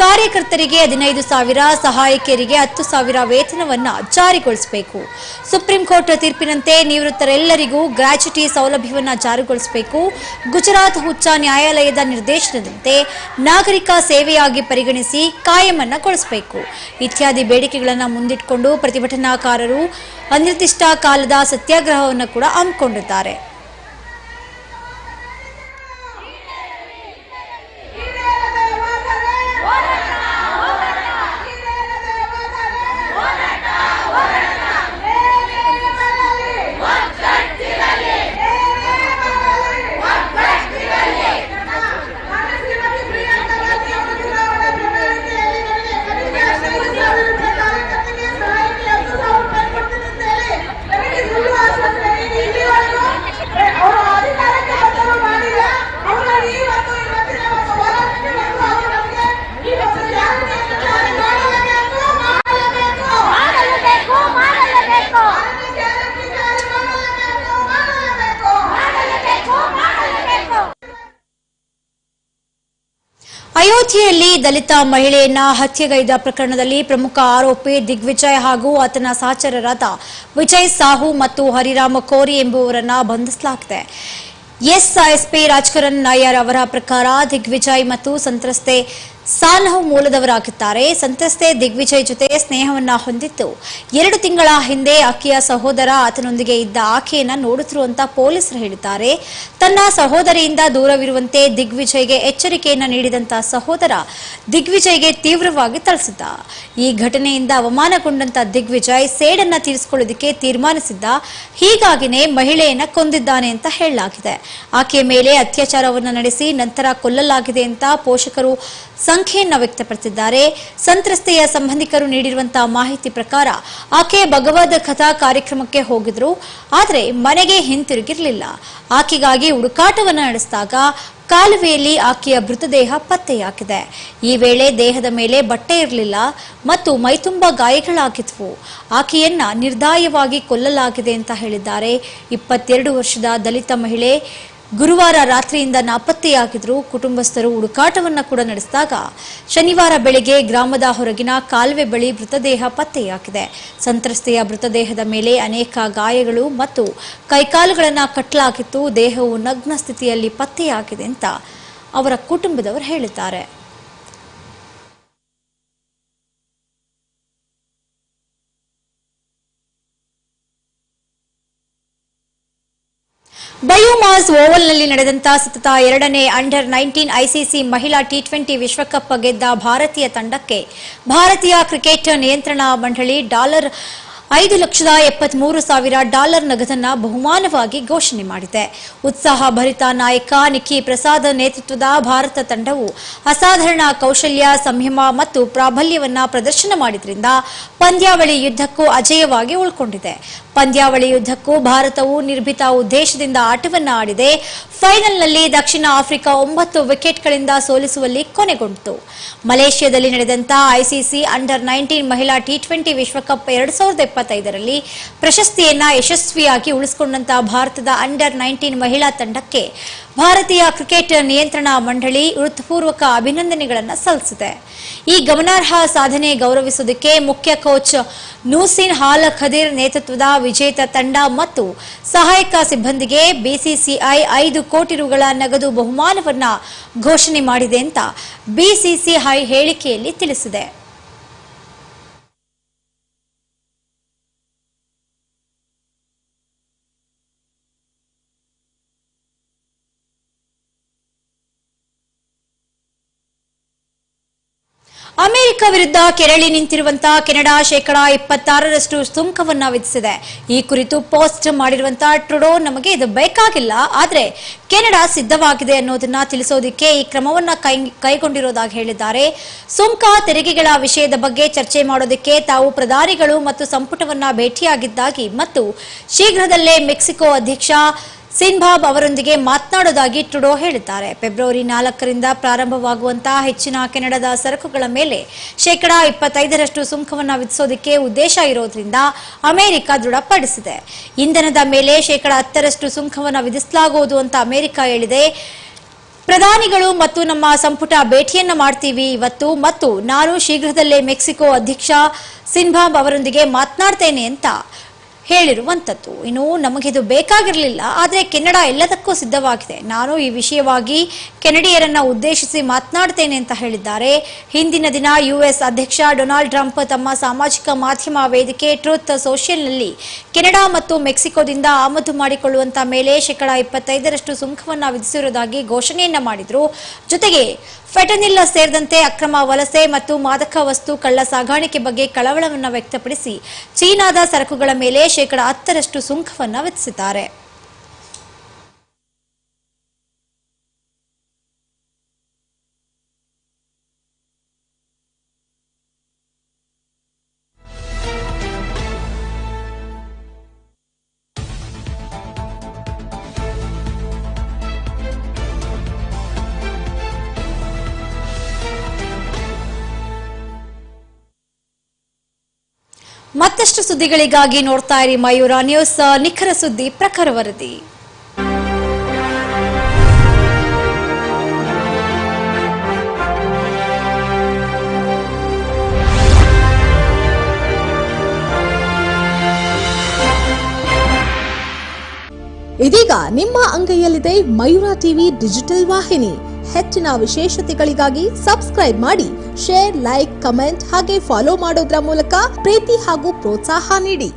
ಕಾರ್ಯಕರ್ತರಿಗೆ ಹದಿನೈದು ಸಾವಿರ, ಸಹಾಯಕಿಯರಿಗೆ ಹತ್ತು ಸಾವಿರ ವೇತನವನ್ನ ಜಾರಿಗೊಳಿಸಬೇಕು. ಸುಪ್ರೀಂ ಕೋರ್ಟ್ ತೀರ್ಪಿನಂತೆ ನಿವೃತ್ತರೆಲ್ಲರಿಗೂ ಗ್ರಾಚ್ಯುಟಿ ಸೌಲಭ್ಯವನ್ನ ಜಾರಿಗೊಳಿಸಬೇಕು. ಗುಜರಾತ್ ಉಚ್ಚ ನ್ಯಾಯಾಲಯದ ನಿರ್ದೇಶನದಂತೆ ನಾಗರಿಕ ಸೇವೆಯಾಗಿ ಪರಿಗಣಿಸಿ ಕಾಯಮನ್ನಗೊಳಿಸಬೇಕು ಇತ್ಯಾದಿ ಬೇಡಿಕೆಗಳನ್ನು ಮುಂದಿಟ್ಟುಕೊಂಡು ಪ್ರತಿಭಟನಾಕಾರರು ಅನಿರ್ದಿಷ್ಟ ಕಾಲದ ಸತ್ಯಾಗ್ರಹವನ್ನು ಕೂಡ ಹಮ್ಮಿಕೊಂಡಿದ್ದಾರೆ. ದಲಿತ ಮಹಿಳೆಯನ್ನ ಹತ್ಯೆಗೈದ ಪ್ರಕರಣದಲ್ಲಿ ಪ್ರಮುಖ ಆರೋಪಿ ದಿಗ್ವಿಜಯ್ ಹಾಗೂ ಆತನ ಸಹಚರರಾದ ವಿಜಯ್ ಸಾಹು ಮತ್ತು ಹರಿರಾಮ ಕೋರಿ ಎಂಬುವರನ್ನ ಬಂಧಿಸಲಾಗಿದೆ. ಎಸ್ಐಎಸ್ಪಿ ರಾಜ್ಕರಣ್ ನಾಯರ್ ಅವರ ಪ್ರಕಾರ ದಿಗ್ವಿಜಯ್ ಮತ್ತು ಸಂತ್ರಸ್ತೆ ಸಾನಹು ಮೂಲದವರಾಗಿದ್ದಾರೆ ಸಂತ್ರಸ್ತೆ ದಿಗ್ವಿಜಯ್ ಜೊತೆ ಸ್ನೇಹವನ್ನ ಹೊಂದಿತ್ತು. ಎರಡು ತಿಂಗಳ ಹಿಂದೆ ಆಕೆಯ ಸಹೋದರ ಆತನೊಂದಿಗೆ ಇದ್ದ ಆಕೆಯನ್ನ ನೋಡುತ್ತಿರು ಅಂತ ಪೊಲೀಸರು ಹೇಳಿದ್ದಾರೆ. ತನ್ನ ಸಹೋದರಿಯಿಂದ ದೂರವಿರುವಂತೆ ದಿಗ್ವಿಜಯ್ಗೆ ಎಚ್ಚರಿಕೆಯನ್ನ ನೀಡಿದಂತ ಸಹೋದರ ದಿಗ್ವಿಜಯ್ಗೆ ತೀವ್ರವಾಗಿ ಥಳಿಸಿದ್ದ ಈ ಘಟನೆಯಿಂದ ಅವಮಾನಗೊಂಡಂತ ದಿಗ್ವಿಜಯ್ ಸೇಡನ್ನ ತೀರಿಸಿಕೊಳ್ಳೋದಕ್ಕೆ ತೀರ್ಮಾನಿಸಿದ್ದ. ಹೀಗಾಗಿನೇ ಮಹಿಳೆಯನ್ನ ಕೊಂದಿದ್ದಾನೆ ಅಂತ ಹೇಳಲಾಗಿದೆ. ಆಕೆಯ ಮೇಲೆ ಅತ್ಯಾಚಾರವನ್ನು ನಡೆಸಿ ನಂತರ ಕೊಲ್ಲಲಾಗಿದೆ ಅಂತ ಪೋಷಕರು ಸಂಖ್ಯೆಯನ್ನ ವ್ಯಕ್ತಪಡಿಸಿದ್ದಾರೆ. ಸಂತ್ರಸ್ತೆಯ ಸಂಬಂಧಿಕರು ನೀಡಿರುವಂತಹ ಮಾಹಿತಿ ಪ್ರಕಾರ ಆಕೆ ಭಗವದ್ ಕಥಾ ಕಾರ್ಯಕ್ರಮಕ್ಕೆ ಹೋಗಿದ್ರು. ಆದರೆ ಮನೆಗೆ ಹಿಂತಿರುಗಿರಲಿಲ್ಲ. ಆಕೆಗಾಗಿ ಹುಡುಕಾಟವನ್ನು ನಡೆಸಿದಾಗ ಕಾಲುವೆಯಲ್ಲಿ ಆಕೆಯ ಮೃತದೇಹ ಪತ್ತೆಯಾಗಿದೆ. ಈ ವೇಳೆ ದೇಹದ ಮೇಲೆ ಬಟ್ಟೆ ಇರಲಿಲ್ಲ ಮತ್ತು ಮೈತುಂಬ ಗಾಯಗಳಾಗಿದ್ವು. ಆಕೆಯನ್ನ ನಿರ್ದಾಯವಾಗಿ ಕೊಲ್ಲಲಾಗಿದೆ ಅಂತ ಹೇಳಿದ್ದಾರೆ. ಇಪ್ಪತ್ತೆರಡು ವರ್ಷದ ದಲಿತ ಮಹಿಳೆ ಗುರುವಾರ ರಾತ್ರಿಯಿಂದ ನಾಪತ್ತೆಯಾಗಿದ್ರು ಕುಟುಂಬಸ್ಥರು ಹುಡುಕಾಟವನ್ನು ಕೂಡ ನಡೆಸಿದಾಗ ಶನಿವಾರ ಬೆಳಿಗ್ಗೆ ಗ್ರಾಮದ ಹೊರಗಿನ ಕಾಲುವೆ ಬಳಿ ಮೃತದೇಹ ಪತ್ತೆಯಾಗಿದೆ. ಸಂತ್ರಸ್ತೆಯ ಮೃತದೇಹದ ಮೇಲೆ ಅನೇಕ ಗಾಯಗಳು ಮತ್ತು ಕೈಕಾಲುಗಳನ್ನು ಕಟ್ಟಲಾಗಿತ್ತು ದೇಹವು ನಗ್ನ ಸ್ಥಿತಿಯಲ್ಲಿ ಪತ್ತೆಯಾಗಿದೆ ಅಂತ ಅವರ ಕುಟುಂಬದವರು ಹೇಳಿದ್ದಾರೆ. ಬಯೋಮಾಸ್ ಓವಲ್ನಲ್ಲಿ ನಡೆದಂತ ಸತತ ಎರಡನೇ ಅಂಡರ್ ನೈನ್ಟೀನ್ ಐಸಿಸಿ ಮಹಿಳಾ ಟಿ ಟ್ವೆಂಟಿ ವಿಶ್ವಕಪ್ ಗೆದ್ದ ಭಾರತೀಯ ತಂಡಕ್ಕೆ ಭಾರತೀಯ ಕ್ರಿಕೆಟ್ ನಿಯಂತ್ರಣ ಮಂಡಳಿ ಡಾಲರ್ ಐದು ಲಕ್ಷದ ಎಪ್ಪತ್ಮೂರು ಸಾವಿರ ಡಾಲರ್ ನಗದನ್ನ ಬಹುಮಾನವಾಗಿ ಘೋಷಣೆ ಮಾಡಿದೆ. ಉತ್ಸಾಹ ಭರಿತ ನಾಯಕ ನಿಖಿ ಪ್ರಸಾದ್ ನೇತೃತ್ವದ ಭಾರತ ತಂಡವು ಅಸಾಧಾರಣ ಕೌಶಲ್ಯ, ಸಂಯಮ ಮತ್ತು ಪ್ರಾಬಲ್ಯವನ್ನ ಪ್ರದರ್ಶನ ಮಾಡಿದ್ರಿಂದ ಪಂದ್ಯಾವಳಿ ಯುದ್ಧಕ್ಕೂ ಅಜೇಯವಾಗಿ ಉಳ್ಕೊಂಡಿದೆ. ಪಂದ್ಯಾವಳಿ ಯುದ್ಧಕ್ಕೂ ಭಾರತವು ನಿರ್ಭೀತ ಉದ್ದೇಶದಿಂದ ಆಟವನ್ನ ಆಡಿದೆ ಫೈನಲ್ನಲ್ಲಿ ದಕ್ಷಿಣ ಆಫ್ರಿಕಾ ಒಂಬತ್ತು ವಿಕೆಟ್ಗಳಿಂದ ಸೋಲಿಸುವಲ್ಲಿ ಕೊನೆಗೊಂಡಿತು ಮಲೇಷ್ಯಾದಲ್ಲಿ ನಡೆದಂತಹ ಐಸಿಸಿ ಅಂಡರ್ ನೈನ್ಟೀನ್ ಮಹಿಳಾ ಟಿ ಟ್ವೆಂಟಿ ವಿಶ್ವಕಪ್ ಎರಡ್ ಸಾವಿರದ ಇಪ್ಪತ್ತೈದರಲ್ಲಿ ಪ್ರಶಸ್ತಿಯನ್ನ ಯಶಸ್ವಿಯಾಗಿ ಉಳಿಸಿಕೊಂಡಂತಹ ಭಾರತದ ಅಂಡರ್ ನೈನ್ಟೀನ್ ಮಹಿಳಾ ತಂಡಕ್ಕೆ ಭಾರತೀಯ ಕ್ರಿಕೆಟ್ ನಿಯಂತ್ರಣ ಮಂಡಳಿ ಹೃತ್ಪೂರ್ವಕ ಅಭಿನಂದನೆಗಳನ್ನು ಸಲ್ಲಿಸಿದೆ. ಈ ಗಮನಾರ್ಹ ಸಾಧನೆ ಗೌರವಿಸುವುದಕ್ಕೆ ಮುಖ್ಯ ಕೋಚ್ ನೂಸಿನ್ ಹಾಲ್ ಖದೀರ್ ನೇತೃತ್ವದ ವಿಜೇತ ತಂಡ ಮತ್ತು ಸಹಾಯಕ ಸಿಬ್ಬಂದಿಗೆ ಬಿಸಿಸಿಐ ಐದು ಕೋಟಿ ರುಗಳ ನಗದು ಬಹುಮಾನವನ್ನು ಘೋಷಣೆ ಮಾಡಿದೆ ಅಂತ ಬಿಸಿಸಿಐ ಹೇಳಿಕೆಯಲ್ಲಿ ತಿಳಿಸಿದೆ. ಅಮೆರಿಕ ವಿರುದ್ಧ ಕೆರಳಿ ನಿಂತಿರುವಂತಹ ಕೆನಡಾ ಶೇಕಡಾ ಇಪ್ಪತ್ತಾರರಷ್ಟು ಸುಂಕವನ್ನ ವಿಧಿಸಿದೆ. ಈ ಕುರಿತು ಪೋಸ್ಟ್ ಮಾಡಿರುವಂತಹ ಟ್ರುಡೋ ನಮಗೆ ಇದು ಬೇಕಾಗಿಲ್ಲ. ಆದರೆ ಕೆನಡಾ ಸಿದ್ಧವಾಗಿದೆ ಅನ್ನೋದನ್ನ ತಿಳಿಸೋದಕ್ಕೆ ಈ ಕ್ರಮವನ್ನ ಕೈ, ಕೈಗೊಂಡಿರೋದಾಗಿ ಹೇಳಿದ್ದಾರೆ. ಸುಂಕ, ತೆರಿಗೆಗಳ ವಿಷಯದ ಬಗ್ಗೆ ಚರ್ಚೆ ಮಾಡೋದಕ್ಕೆ ತಾವು ಪ್ರಧಾನಿಗಳು ಮತ್ತು ಸಂಪುಟವನ್ನ ಭೇಟಿಯಾಗಿದ್ದಾಗಿ ಮತ್ತು ಶೀಘ್ರದಲ್ಲೇ ಮೆಕ್ಸಿಕೋ ಅಧ್ಯಕ್ಷ ಸಿನ್ಬಾಬ್ ಅವರೊಂದಿಗೆ ಮಾತನಾಡುವುದಾಗಿ ಟ್ರುಡೋ ಹೇಳಿದ್ದಾರೆ. ಫೆಬ್ರವರಿ ನಾಲ್ಕರಿಂದ ಪ್ರಾರಂಭವಾಗುವಂತಹ ಹೆಚ್ಚಿನ ಕೆನಡಾದ ಸರಕುಗಳ ಮೇಲೆ ಶೇಕಡಾ ಇಪ್ಪತ್ತೈದರಷ್ಟು ಸುಂಕವನ್ನು ವಿಧಿಸೋದಕ್ಕೆ ಉದ್ದೇಶ ಇರೋದ್ರಿಂದ ಅಮೆರಿಕ ದೃಢಪಡಿಸಿದೆ. ಇಂಧನದ ಮೇಲೆ ಶೇಕಡಾ ಹತ್ತರಷ್ಟು ಸುಂಕವನ್ನು ವಿಧಿಸಲಾಗುವುದು ಅಂತ ಅಮೆರಿಕ ಹೇಳಿದೆ. ಪ್ರಧಾನಿಗಳು ಮತ್ತು ನಮ್ಮ ಸಂಪುಟ ಭೇಟಿಯನ್ನ ಮಾಡ್ತೀವಿ ಇವತ್ತು ಮತ್ತು ನಾನು ಶೀಘ್ರದಲ್ಲೇ ಮೆಕ್ಸಿಕೋ ಅಧ್ಯಕ್ಷ ಸಿನ್ಭಾಬ್ ಅವರೊಂದಿಗೆ ಮಾತನಾಡ್ತೇನೆ ಅಂತ ಹೇಳಿರುವಂಥದ್ದು. ಇನ್ನು ನಮಗಿದು ಬೇಕಾಗಿರಲಿಲ್ಲ ಆದರೆ ಕೆನಡಾ ಎಲ್ಲದಕ್ಕೂ ಸಿದ್ಧವಾಗಿದೆ. ನಾನು ಈ ವಿಷಯವಾಗಿ ಕೆನಡಿಯರನ್ನ ಉದ್ದೇಶಿಸಿ ಮಾತನಾಡ್ತೇನೆ ಅಂತ ಹೇಳಿದ್ದಾರೆ. ಹಿಂದಿನ ದಿನ ಯುಎಸ್ ಅಧ್ಯಕ್ಷ ಡೊನಾಲ್ಡ್ ಟ್ರಂಪ್ ತಮ್ಮ ಸಾಮಾಜಿಕ ಮಾಧ್ಯಮ ವೇದಿಕೆ ಟ್ರೂತ್ ಸೋಷಿಯಲ್ನಲ್ಲಿ ಕೆನಡಾ ಮತ್ತು ಮೆಕ್ಸಿಕೋದಿಂದ ಆಮದು ಮಾಡಿಕೊಳ್ಳುವಂತ ಮೇಲೆ ಶೇಕಡಾ ಇಪ್ಪತ್ತೈದರಷ್ಟು ಸುಂಕವನ್ನು ವಿಧಿಸಿರುವುದಾಗಿ ಘೋಷಣೆಯನ್ನ ಮಾಡಿದ್ರು. ಜೊತೆಗೆ ಫೆಟನಿಲ್ಲ ಸೇರಿದಂತೆ ಅಕ್ರಮ ವಲಸೆ ಮತ್ತು ಮಾದಕ ವಸ್ತು ಕಳ್ಳ ಸಾಗಾಣಿಕೆ ಬಗ್ಗೆ ಕಳವಳವನ್ನು ವ್ಯಕ್ತಪಡಿಸಿ ಚೀನಾದ ಸರಕುಗಳ ಮೇಲೆ ಶೇಕಡಾ ಹತ್ತರಷ್ಟು ಸುಂಕವನ್ನು ವಿಧಿಸಿದ್ದಾರೆ. ಸುದ್ದಿಗಳಿಗಾಗಿ ನೋಡ್ತಾ ಇರಿ ಮಯೂರ ನ್ಯೂಸ್, ನಿಖರ ಸುದ್ದಿ, ಪ್ರಖರ ವರದಿ. ಇದೀಗ ನಿಮ್ಮ ಅಂಗೈಯಲ್ಲಿದೆ ಮಯೂರ ಟಿವಿ ಡಿಜಿಟಲ್ ವಾಹಿನಿ. ಹೆಚ್ಚಿನ ವಿಶೇಷತೆಗಳಿಗಾಗಿ ಸಬ್ಸ್ಕ್ರೈಬ್ ಮಾಡಿ. ಶೇರ್ ಲೈಕ್ ಕಮೆಂಟ್ ಹಾಗೆ ಫಾಲೋ ಮಾಡೋದ್ರ ಮೂಲಕ ಪ್ರೀತಿ ಹಾಗೂ ಪ್ರೋತ್ಸಾಹ ನೀಡಿ.